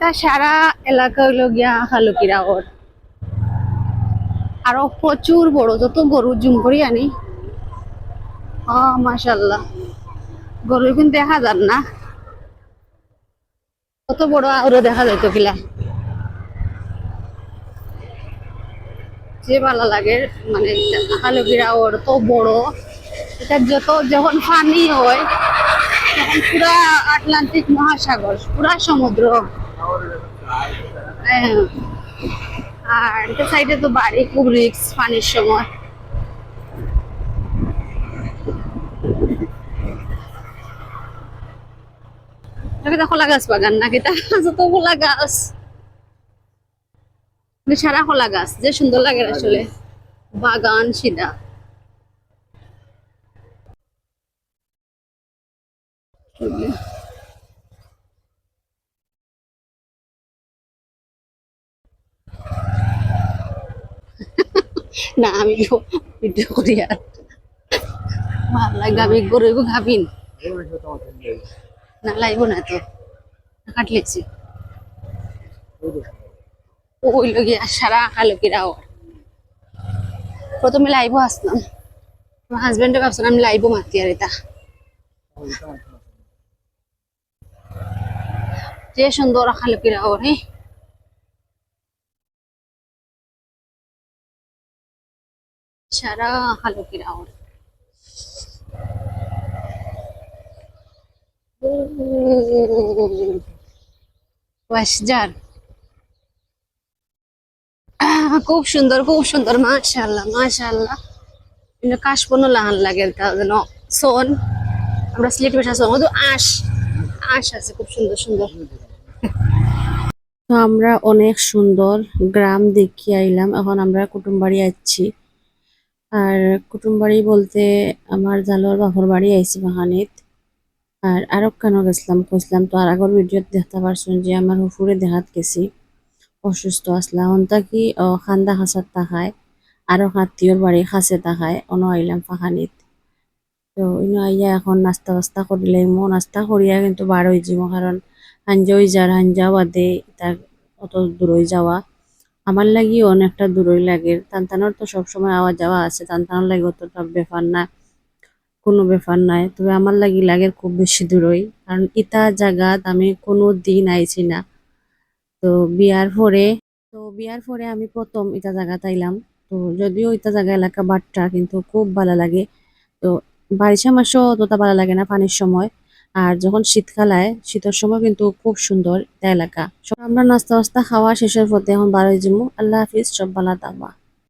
এটা সারা এলাকা হইল গিয়া হালুকিরা ওর। আরও প্রচুর বড়, যত গরু জুম করি আনি। ও মাশাল্লাহ। গরু কিন্তু দেখা যান না। কত বড় আরও দেখা যাইতো কিলা যে ভালো লাগে মানে হালুকিরা ওর তো বড়। এটা যত যখন পানি হয় পুরা আটলান্টিক মহাসাগর, পুরা সমুদ্র। হ্যাঁ। আর এটা সাইডে তো বাড়ি, খুব রিক্স পানির সময়। এটা খোলা গাছ বাগান নাকি? তা তো গাছ। সারা খোলা গাছ, যে সুন্দর লাগে আসলে। বাগান, সিধা। না, আমি ভিডিও করি আর। ভালো লাগে, আমি গরু খাবিন না লাইব না তো। কাটলেছি ওই লগি সারা আলোকিরা ওর প্রথমে লাইভ আসলাম। আমার হাজবেন্ডে ভাবছিলাম আমি লাইভ মাতি আর এটা যে সুন্দর সারা আলোকিরা ওর আহ, খুব সুন্দর খুব সুন্দর মাশাআল্লাহ কিন্তু কাশপন্ন লাহান লাগে তা যেন সোন আমরা সিলেট ভাষা সোন আশ। আশ আছে খুব সুন্দর সুন্দর। তো আমরা অনেক সুন্দর গ্রাম দেখি আইলাম। এখন আমরা কুটুম বাড়ি যাচ্ছি আর কুটুম বাড়ি বলতে আমার জালোর বাপর বাড়ি আইছি বাহানিত আর আরও কেন গেছিলাম? কইছিলাম তো, আর আগর ভিডিওত দেখতে পারছেন যে আমার হুফুরে দেখাত গেছি। অসুস্থ আসলা হন্তা কি খান্দা খাসাত তাহায় আরও আত্মীয়র বাড়ি খাসে তাহায় অন আইলাম ফাহানিত। তো ইনো আইয়া এখন নাস্তা বাস্তা করিলে, মো নাস্তা করিয়া কিন্তু বার হয়ে যাব কারণ হাঞ্জা হয়ে যার হাঞ্জা বাদে তার অত দূরই যাওয়া। আমার লাগি অনেকটা দূরই লাগে। তানতানোর তো সবসময় আওয়া যাওয়া আছে। তানতানোর লাগে অতটা ব্যাপার না, কোনো ব্যাপার নাই। তবে আমার লাগি লাগে খুব বেশি দূরই। কারণ ইতা জায়গাত আমি কোনো দিন আইছি না। তো বিয়ার পরে, তো বিয়ার পরে আমি প্রথম ইটা জায়গাত আইলাম। তো যদিও ইটা জায়গা এলাকা বাট্টা কিন্তু খুব ভালো লাগে। তো বারিশা মাসও অতটা ভালো লাগে না পানির সময়। আর যখন শীতকাল আয় শীতের সময় কিন্তু খুব সুন্দর এলাকা। আমরা নাস্তা বাস্তা খাওয়া শেষের পথে এখন বারোই জিমু আল্লাহ হাফিজ, সব বালা